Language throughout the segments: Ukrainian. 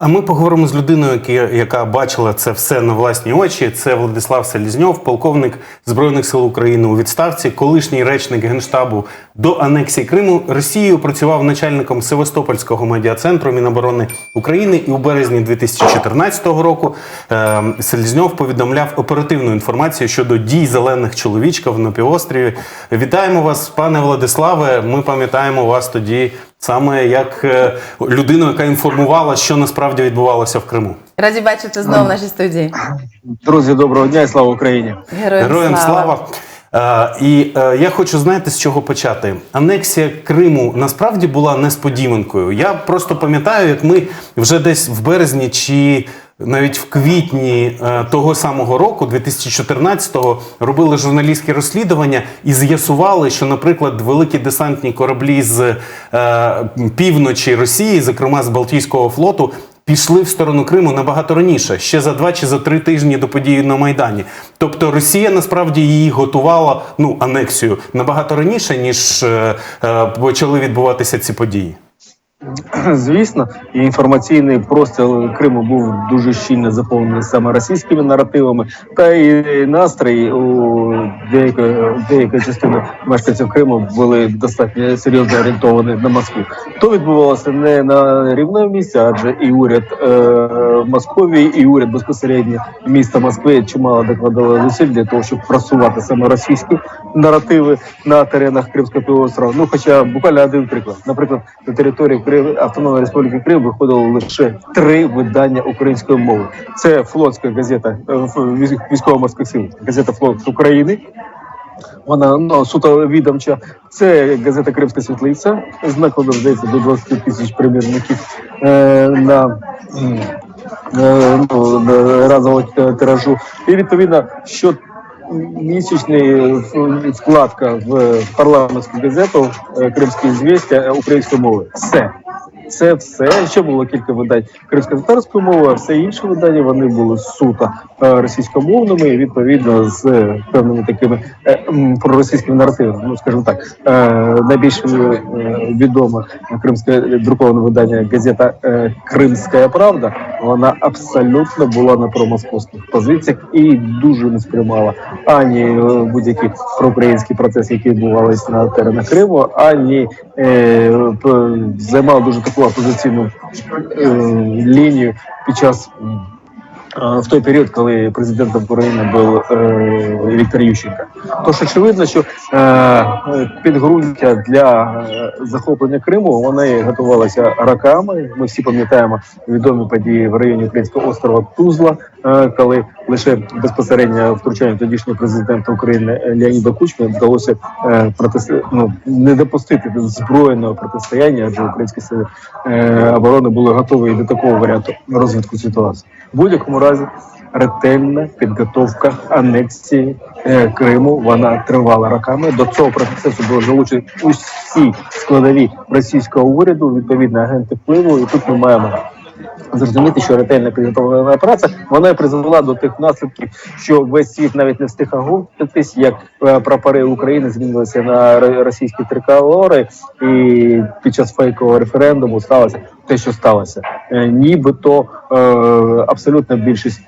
А ми поговоримо з людиною, яка, бачила це все на власні очі. Це Владислав Селізньов, полковник Збройних сил України у відставці, колишній речник генштабу до анексії Криму. Росією працював начальником Севастопольського медіа-центру Міноборони України. І у березні 2014 року е, Селізньов повідомляв оперативну інформацію щодо дій зелених чоловічків на півострові. Вітаємо вас, пане Владиславе. Ми пам'ятаємо вас тоді саме як е, людину, яка інформувала, що насправді відбувалося в Криму. Раді бачити знову в нашій студії. Друзі, доброго дня і слава Україні! Героям, Героям слава. Е, і е, я хочу знаєте, з чого почати. Анексія Криму насправді була несподіванкою. Я просто пам'ятаю, як ми вже десь в березні чи навіть в квітні е, того самого року, 2014-го, робили журналістські розслідування і з'ясували, що, наприклад, великі десантні кораблі з е, півночі Росії, зокрема з Балтійського флоту, пішли в сторону Криму набагато раніше, ще за два чи за три тижні до події на Майдані. Тобто Росія насправді її готувала ну анексію набагато раніше, ніж е, е, почали відбуватися ці події. Звісно, і інформаційний простір Криму був дуже щільно заповнений саме російськими наративами, та і настрій у деякої, деякої частини мешканців Криму були достатньо серйозно орієнтовані на Москву. То відбувалося не на рівному місці, адже і уряд е, Московії, і уряд безпосередньо міста Москви чимало докладали зусиль для того, щоб просувати саме російські наративи на теренах Кримського півострова. Ну, хоча буквально один приклад, наприклад, на території Крим, Автономної Республіки Крим виходило лише три видання української мови. Це флотська газета е, військ- військово-морських сил, газета Флот України. Вона ну, суто відомча. Це газета Кримська світлиця з здається до 20 тисяч примірників е, на, е, ну, на разового тиражу. І відповідно, що місячний в- вкладка в парламентську газету Кримські звістя української мови. Все. Це все, ще було кілька видань кримсько-татарської мови, а все інші видання вони були суто е, російськомовними, і відповідно з е, певними такими м, проросійськими наративами. Ну скажімо так, е, найбільш е, відоме кримське друковане видання газета е, Кримська Правда. Вона абсолютно була на промосковських позиціях і дуже не сприймала ані будь-які проукраїнські процеси, які відбувалися на теренах Криму, ані е, займала дуже таку опозиційну лінію під час. В той період, коли президентом України був е, Віктор Ющенко, тож очевидно, що е, підґрунтя для е, захоплення Криму вони готувалися роками. Ми всі пам'ятаємо відомі події в районі українського острова Тузла, коли лише безпосередньо втручання тодішнього президента України Леоніда Кучми вдалося протис... ну, не допустити збройного протистояння, адже українські сили оборони були готові до такого варіанту розвитку ситуації. В будь-якому разі ретельна підготовка анексії е, Криму вона тривала роками. До цього процесу були залучені усі складові російського уряду, відповідні агенти впливу, і тут ми маємо. Зрозуміти, що ретельна підготовлена праця вона призвела до тих наслідків, що весь світ навіть не встиг оговтатись, як е, прапори України змінилися на ро- російські триколори, і під час фейкового референдуму сталося те, що сталося. Е, Нібито е, абсолютна більшість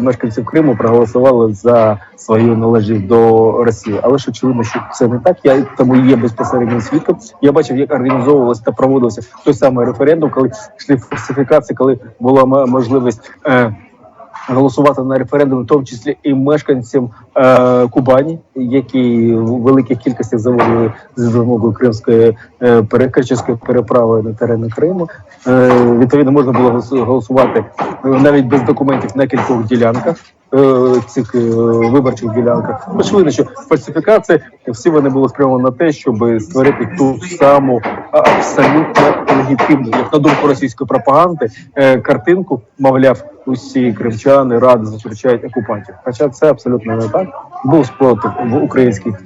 мешканців Криму проголосували за свою належність до Росії. Але ж очевидно, що це не так. Я тому є безпосереднім свідком. Я бачив, як організовувалося та проводився той самий референдум, коли йшли фальсифікації, коли була можливість. Е, Голосувати на референдум, в тому числі і мешканцям е, Кубані, які в великих кількостях заводили з допомогою кримської е, пере- переправи на терени Криму. Е, відповідно, можна було голосувати е, навіть без документів на кількох ділянках. Е, Цих е, виборчих ділянках очевидно, що фальсифікації всі вони були спрямовані на те, щоб створити ту саму абсолютно легітимну, як на думку російської пропаганди, е, картинку, мовляв, усі кримчани ради зустрічають окупантів. Хоча це абсолютно не так. Був спротив в українських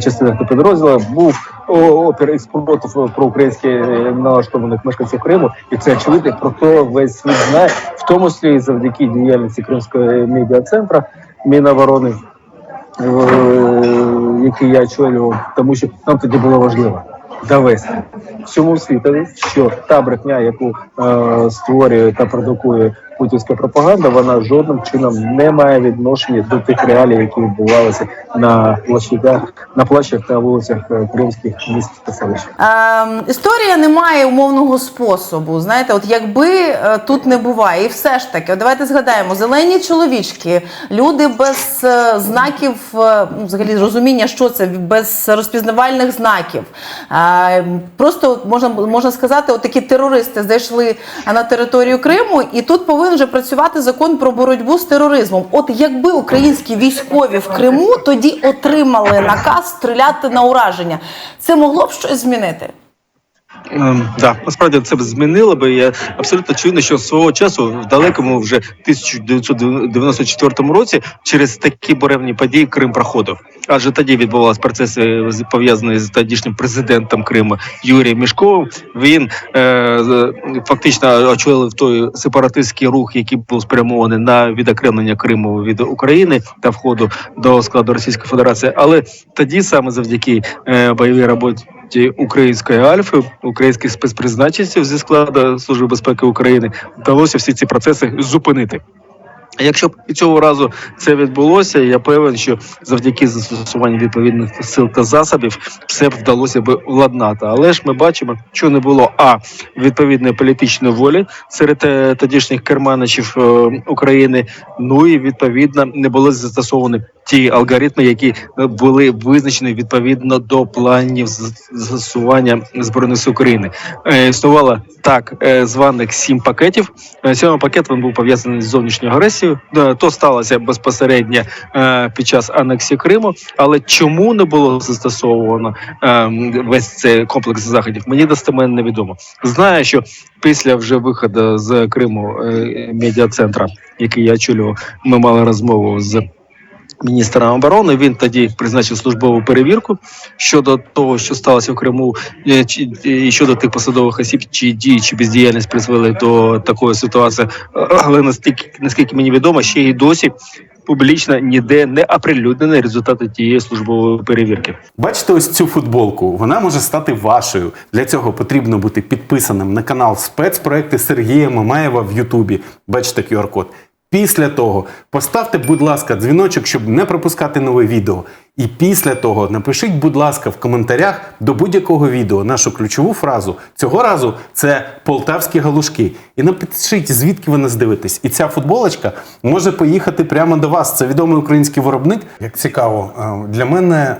частинах та підрозділах, був опір і спротив проукраїнськи е, налаштованих мешканців Криму, і це очевидно про то весь світ знає, в тому числі завдяки діяльності Кримського медіа-центра Міноборони, е, який я очолював, тому що нам тоді було важливо. довести всьому світові, що та брехня, яку е, створює та продукує путінська пропаганда, вона жодним чином не має відношення до тих реалій, які відбувалися на площадях, на площах та вулицях е, кримських міст та селищ. Ем, історія не має умовного способу. Знаєте, от якби е, тут не буває, і все ж таки, давайте згадаємо, зелені чоловічки, люди без е, знаків, е, ну, взагалі розуміння, що це, без розпізнавальних знаків. Е, просто можна можна сказати, от такі терористи зайшли на територію Криму, і тут повинен вже працювати закон про боротьбу з тероризмом. От якби українські військові в Криму тоді отримали наказ стріляти на ураження, це могло б щось змінити. Ем, да, насправді це б змінило би. Я абсолютно очевидно, що свого часу в далекому вже 1994 році через такі буревні події Крим проходив. Адже тоді відбувалися процеси з- пов'язані з тодішнім президентом Криму Юрієм Мішковим. Він е, фактично очолив той сепаратистський рух, який був спрямований на відокремлення Криму від України та входу до складу Російської Федерації. Але тоді саме завдяки е, бойовій роботі ті української альфи, українських спецпризначенців зі складу Служби безпеки України вдалося всі ці процеси зупинити. Якщо б і цього разу це відбулося, я певен, що завдяки застосуванню відповідних сил та засобів все б вдалося би владнати. Але ж ми бачимо, що не було а відповідної політичної волі серед е, тодішніх керманичів е, України. Ну і відповідно не були застосовані ті алгоритми, які е, були визначені відповідно до планів застосування збройних сил України. Існувало так званих сім пакетів. Сьомий пакет він був пов'язаний з зовнішньою агресією. Е, То сталося безпосередньо е, під час анексії Криму. Але чому не було застосовано е, весь цей комплекс заходів? Мені достеменно невідомо. Знаю, що після вже виходу з Криму е, медіа-центра, який я очолював, ми мали розмову з. Міністром оборони він тоді призначив службову перевірку щодо того, що сталося в Криму, е, чи- і щодо тих посадових осіб, чи дії чи бездіяльність призвели до такої ситуації. Е, Але наскільки наскільки мені відомо, ще й досі публічно ніде не оприлюднені результати тієї службової перевірки. Бачите ось цю футболку? Вона може стати вашою. Для цього потрібно бути підписаним на канал спецпроекти Сергія Мамаєва в Ютубі. Бачите QR-код. Після того поставте, будь ласка, дзвіночок, щоб не пропускати нове відео. І після того напишіть, будь ласка, в коментарях до будь-якого відео нашу ключову фразу. Цього разу це полтавські галушки. І напишіть, звідки ви нас дивитесь. І ця футболочка може поїхати прямо до вас. Це відомий український виробник. Як цікаво, е, для мене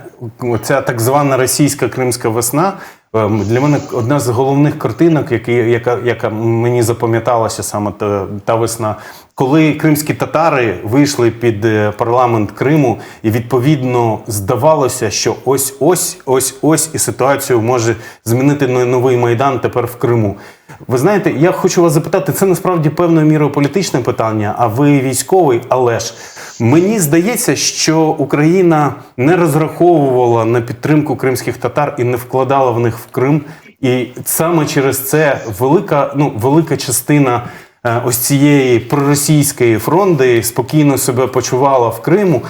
ця так звана російська кримська весна. Е, Для мене одна з головних картинок, які, яка, яка мені запам'яталася саме та, та весна, коли кримські татари вийшли під е, парламент Криму, і відповідно здавалося, що ось ось ось ось і ситуацію може змінити новий майдан тепер в Криму. Ви знаєте, я хочу вас запитати, це насправді певною мірою політичне питання, а ви військовий, але ж мені здається, що Україна не розраховувала на підтримку кримських татар і не вкладала в них в Крим. І саме через це велика, ну, велика частина е, ось цієї проросійської фронти спокійно себе почувала в Криму.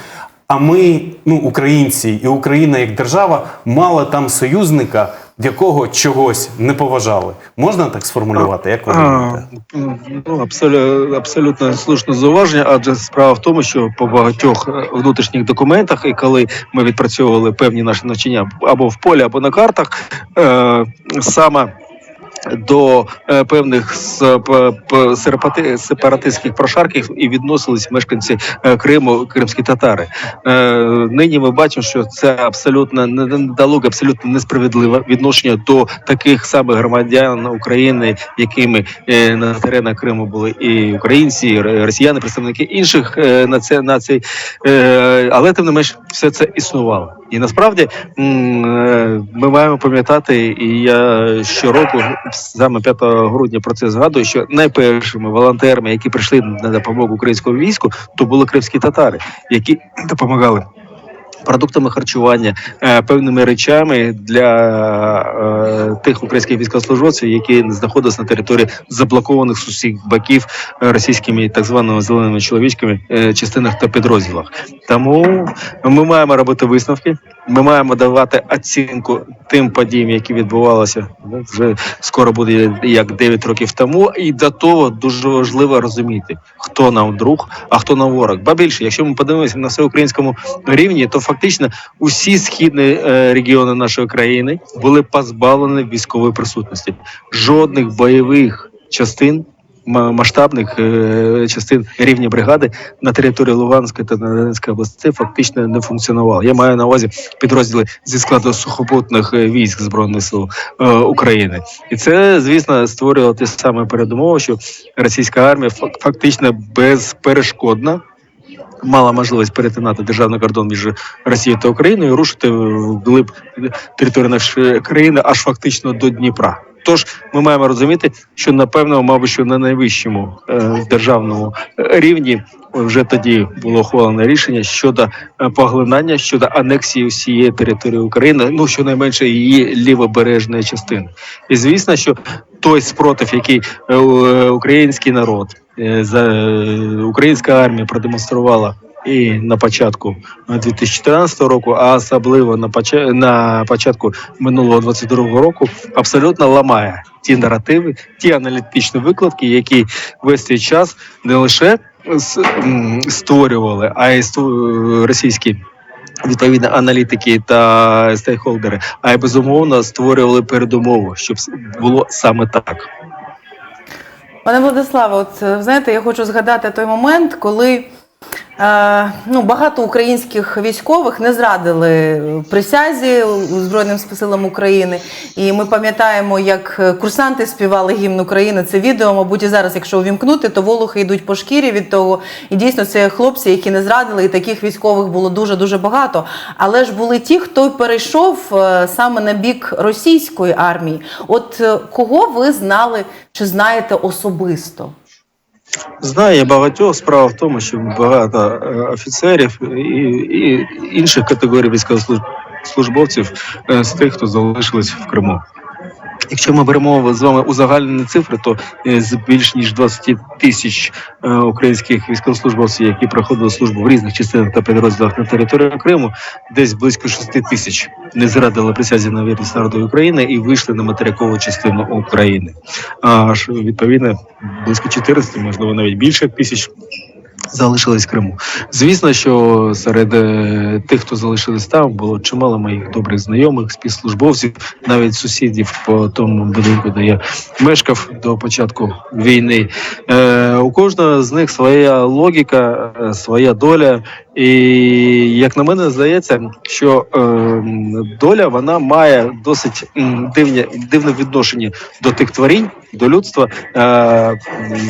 А ми, ну, українці і Україна як держава, мала там союзника, якого чогось не поважали. Можна так сформулювати? Як ви думаєте? Ну, абсолютно, абсолютно слушне зауваження, адже справа в тому, що по багатьох е, внутрішніх документах, і коли ми відпрацьовували певні наші навчання або в полі, або на картах, е, саме до е, певних сеп- сепаратистських прошарків і відносились мешканці е, Криму, кримські татари. Е, нині ми бачимо, що це абсолютно не- недолуге, абсолютно несправедливе відношення до таких самих громадян України, якими на теренах Криму були і українці, і росіяни, представники інших наці- націй. Але тим не менш, все це існувало. І насправді ми маємо пам'ятати, і я щороку, саме 5 грудня, про це згадую, що найпершими волонтерами, які прийшли на допомогу українському війську, то були кримські татари, які допомагали. Продуктами харчування, е, певними речами для е, тих українських військовослужбовців, які знаходилися на території заблокованих з усіх боків е, російськими так званими зеленими чоловічками частинах та підрозділах. Тому ми маємо робити висновки. Ми маємо давати оцінку тим подіям, які відбувалися ну, вже скоро буде як 9 років тому. І до того дуже важливо розуміти, хто нам друг, а хто нам ворог. Ба більше, якщо ми подивимося на всеукраїнському рівні, то фактично усі східні е, регіони нашої країни були позбавлені військової присутності. Жодних бойових частин. Ма- Масштабних е, частин рівня бригади на території Луганської та Донецької областей фактично не функціонувало. Я маю на увазі підрозділи зі складу сухопутних е, військ збройних сил е, України, і це звісно створювало те саме передумови, що російська армія фак- фактично безперешкодно мала можливість перетинати державний кордон між Росією та Україною, і рушити вглиб території нашої країни аж фактично до Дніпра. Тож ми маємо розуміти, що напевно, мабуть, що на найвищому е, державному е, рівні вже тоді було ухвалене рішення щодо е, поглинання щодо анексії всієї території України, ну щонайменше її лівобережної частини. І звісно, що той спротив, який е, е, український народ, за українська армія продемонструвала. І на початку е, 2014 року, а особливо на на початку минулого 22 року, абсолютно ламає ті наративи, ті аналітичні викладки, які весь цей час не лише створювали, а й сту- російські відповідно аналітики та стейкхолдери, а й безумовно створювали передумову, щоб було саме так. Пане Владиславе, от е, знаєте, я хочу згадати той момент, коли е, ну, багато українських військових не зрадили присязі Збройним силам України. І ми пам'ятаємо, як курсанти співали гімн України. Це відео, мабуть, і зараз, якщо увімкнути, то волохи йдуть по шкірі від того. І дійсно це хлопці, які не зрадили, і таких військових було дуже дуже багато. Але ж були ті, хто перейшов е, саме на бік російської армії. От е, кого ви знали чи знаєте особисто? Знаю я багатьох. Справа в тому, що багато е, офіцерів і, і інших категорій військовослужбовців е, з тих, хто залишились в Криму. Якщо ми беремо з вами узагальнені цифри, то е, з більш ніж 20 тисяч е, українських військовослужбовців, які проходили службу в різних частинах та підрозділах на території Криму, десь близько 6 тисяч не зрадили присязі на вірність народу України і вийшли на материкову частину України. Аж відповідно близько 400, можливо, навіть більше тисяч. Залишились в Криму. Звісно, що серед е, тих, хто залишились там, було чимало моїх добрих знайомих, співслужбовців, навіть сусідів по тому будинку, де я мешкав до початку війни. Е, у кожного з них своя логіка, е, своя доля. І як на мене здається, що е, доля вона має досить дивне, дивне відношення до тих творінь, до людства, е,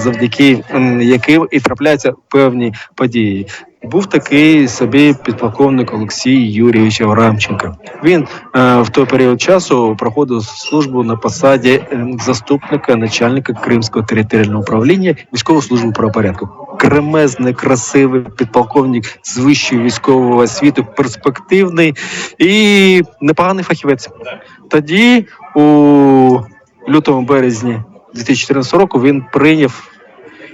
завдяки яким і трапляються певні події. Був такий собі підполковник Олексій Юрійович Аврамченко. Він е, в той період часу проходив службу на посаді е, заступника начальника Кримського територіального управління військової служби правопорядку. Кремезний, красивий підполковник з вищою військовою освітою, перспективний і непоганий фахівець. Тоді, у лютому березні 2014 року, він прийняв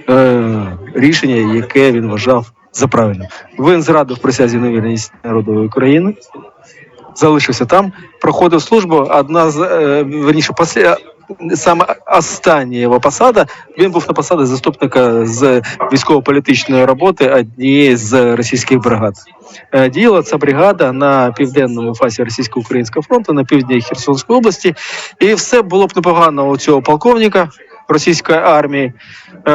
е, рішення, яке він вважав за правильне. Він зрадив присязі на вірність народу України, залишився там, проходив службу. Одна з е, верніше, після саме остання його посада. Він був на посаді заступника з військово-політичної роботи однієї з російських бригад. Е, Діяла ця бригада на південному фасі російсько-українського фронту, на півдні Херсонської області, і все було б непогано у цього полковника російської армії, е,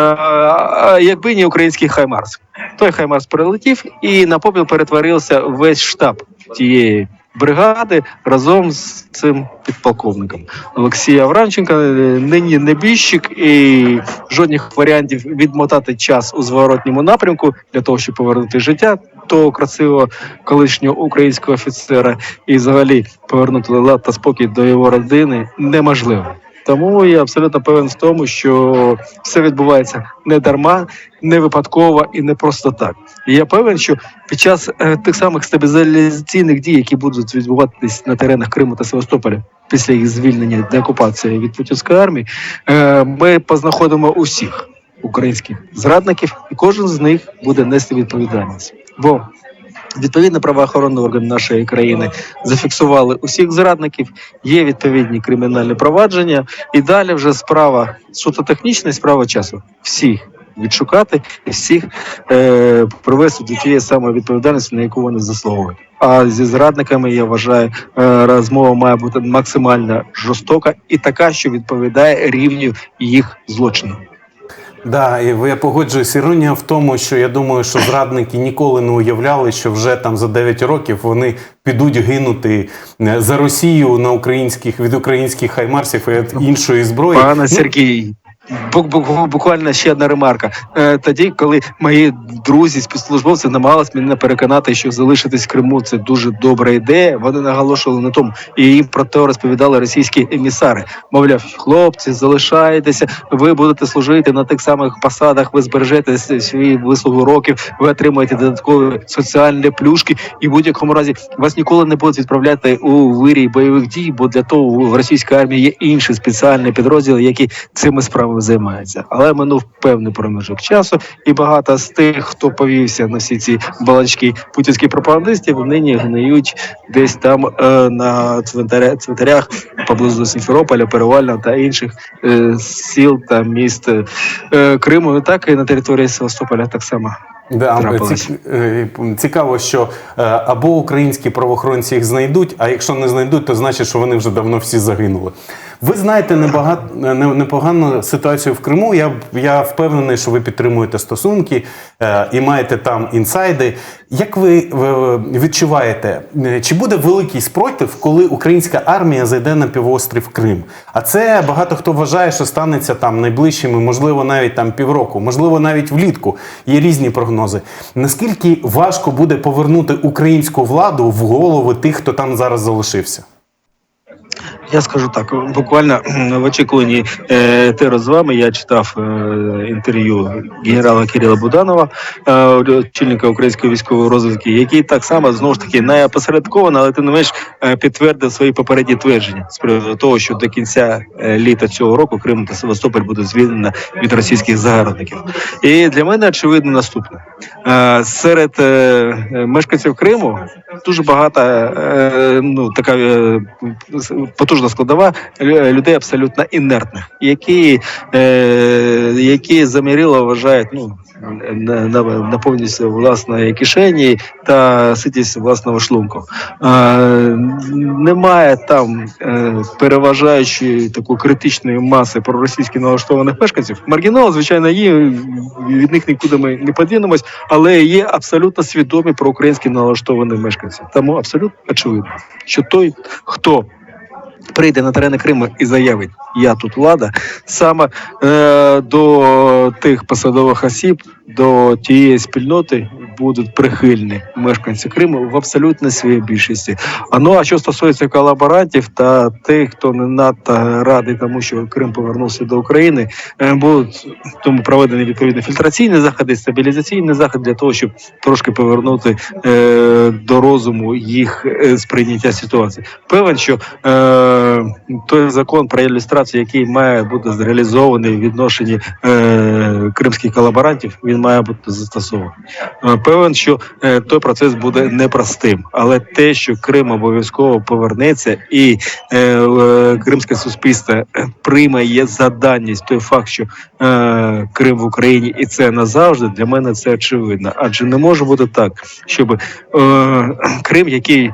якби не український Хаймарс. Той Хаймарс прилетів і на попіл перетворився весь штаб тієї бригади разом з цим підполковником. Олексій Аврамченко е, нині небіжчик і жодних варіантів відмотати час у зворотньому напрямку для того, щоб повернути життя того красивого колишнього українського офіцера і взагалі повернути лад та спокій до його родини неможливо. Тому я абсолютно певен в тому, що все відбувається не дарма, не випадково і не просто так. І я певен, що під час е, тих самих стабілізаційних дій, які будуть відбуватись на теренах Криму та Севастополя після їх звільнення деокупації від путінської армії, е, ми познаходимо усіх українських зрадників, і кожен з них буде нести відповідальність. Бо Відповідно, правоохоронні органи нашої країни зафіксували усіх зрадників. Є відповідні кримінальні провадження, і далі вже справа суто технічна справа часу. Всіх відшукати і всіх е, привести до тієї самої відповідальності, на яку вони заслуговують. А зі зрадниками я вважаю, е, розмова має бути максимально жорстока і така, що відповідає рівню їх злочину. Да, і я погоджуюсь. Іронія в тому, що я думаю, що зрадники ніколи не уявляли, що вже там за 9 років вони підуть гинути е, за Росію на українських від українських хаймарсів і іншої зброї. Пане Ну, Сергій, буквально ще одна ремарка. Е, Тоді, коли мої друзі, спецслужбовці намагалися мене переконати, що залишитись в Криму це дуже добра ідея. Вони наголошували на тому, і їм про те розповідали російські емісари. Мовляв, хлопці, залишайтеся, ви будете служити на тих самих посадах, ви збережете свої вислугу років, ви отримаєте додаткові соціальні плюшки, і в будь-якому разі вас ніколи не будуть відправляти у вирій бойових дій, бо для того в російській армії є інші спеціальні підрозділи, які цими справами займаються. Але минув певний проміжок часу, і багато з тих, хто повівся на всі ці балачки путінських пропагандистів, нині гниють десь там е, на цвинтаря, цвинтарях поблизу Сімферополя, Перевальна та інших е, сіл та міст е, Криму, так і на території Севастополя так само. Да, трапилось. е, цікаво, що е, або українські правоохоронці їх знайдуть, а якщо не знайдуть, то значить, що вони вже давно всі загинули. Ви знаєте небагато непогану ситуацію в Криму. Я, я впевнений, що ви підтримуєте стосунки е, і маєте там інсайди. Як ви е, відчуваєте, е, чи буде великий спротив, коли українська армія зайде на півострів Крим? А це багато хто вважає, що станеться там найближчими, можливо, навіть там півроку, можливо, навіть влітку. Є різні прогнози. Наскільки важко буде повернути українську владу в голови тих, хто там зараз залишився? Я скажу так, буквально в очікуванні е, теру з вами я читав е, інтерв'ю генерала Кирила Буданова, е, очільника української військової розвідки, який так само знову ж таки не опосередковано, але тим не менш підтвердив свої попередні твердження з приводу того, що до кінця літа цього року Крим та Севастополь буде звільнено від російських загарбників. І для мене очевидно наступне серед мешканців Криму дуже багато ну така е, потужна складова людей абсолютно інертних, які, е, які замірило вважають ну. На, на, повністю власної кишені та ситість власного шлунку. Е, немає там е, переважаючої такої критичної маси проросійськи налаштованих мешканців. Маргінал, звичайно, є від них нікуди ми не подінемось, але є абсолютно свідомі проукраїнські налаштовані мешканці. Тому абсолютно очевидно, що той, хто прийде на терени Криму і заявить Я тут влада, саме е, до тих посадових осіб, до тієї спільноти будуть прихильні мешканці Криму в абсолютній своїй більшості. А ну а що стосується колаборантів та тих, хто не надто радий тому, що Крим повернувся до України, е, будуть тому проведені відповідні фільтраційні заходи, стабілізаційні заходи для того, щоб трошки повернути е, до розуму їх е, сприйняття ситуації. Певен, що е, той закон про ілюстрацію, який має бути зреалізований в відношенні е, кримських колаборантів, він має бути застосований. Е, Певен, що е, той процес буде непростим, але те, що Крим обов'язково повернеться, і е, е, кримське суспільство е, приймає за даність той факт, що е, Крим в Україні, і це назавжди для мене це очевидно. Адже не може бути так, щоб е, Крим, який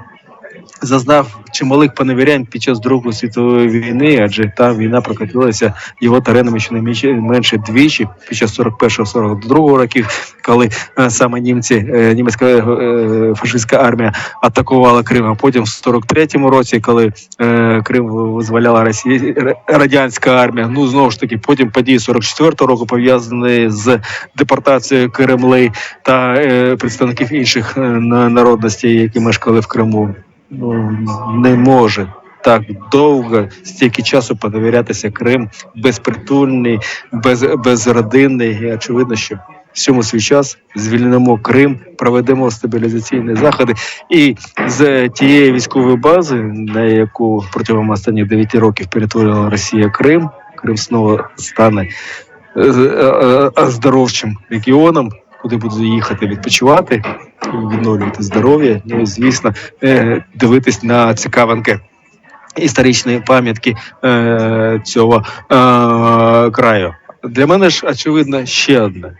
зазнав чималих поневірянь під час Другої світової війни, адже та війна прокатилася його теренами щонайменше двічі під час 41-42 років, коли е, саме німці, е, німецька е, фашистська армія атакувала Крим. А потім в 43-му році, коли Крим визволяла Росія, радянська армія. Ну знову ж таки, потім події 44-го року пов'язані з депортацією Кремли та представників інших на- народностей, які мешкали в Криму. Ну не може так довго стільки часу подовірятися Крим безпритульний, без, безродинний. І очевидно, що всьому свій час звільнимо Крим, проведемо стабілізаційні заходи, і з тієї військової бази, на яку протягом останніх 9 років перетворила Росія Крим, Крим знову стане е, е, е, оздоровчим регіоном. Куди буду їхати відпочивати, відновлювати здоров'я. Ну і звісно, е, дивитись на цікавинки Історичної пам'ятки е, цього е, краю. Для мене ж очевидно ще одне.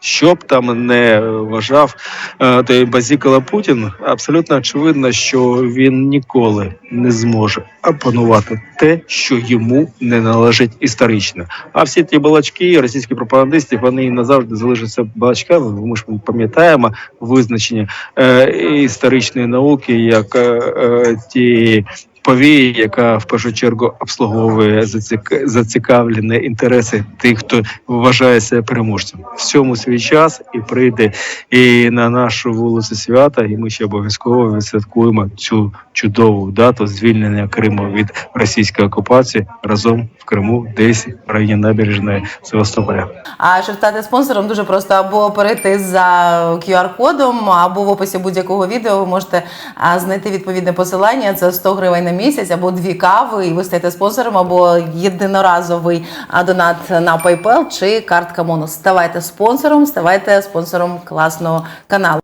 Що б там не вважав е, той Базікала Путін, абсолютно очевидно, що він ніколи не зможе опанувати те, що йому не належить історично. А всі ті балачки російських пропагандистів вони назавжди залишаться балачками. Ми ж пам'ятаємо визначення е, історичної науки як е, ті. Повії, яка в першу чергу обслуговує зацік... зацікавлені інтереси тих, хто вважає себе переможцем. Всьому свій час і прийде і на нашу вулицю свята, і ми ще обов'язково відсвяткуємо цю чудову дату звільнення Криму від російської окупації разом в Криму, десь в районі набережної Севастополя. А щоб стати спонсором, дуже просто або перейти за QR-кодом, або в описі будь-якого відео ви можете знайти відповідне посилання. Це 100 гривень на місяць, або дві кави, і ви стаєте спонсором, або єдиноразовий донат на PayPal чи картка Монус. Ставайте спонсором, ставайте спонсором класного каналу.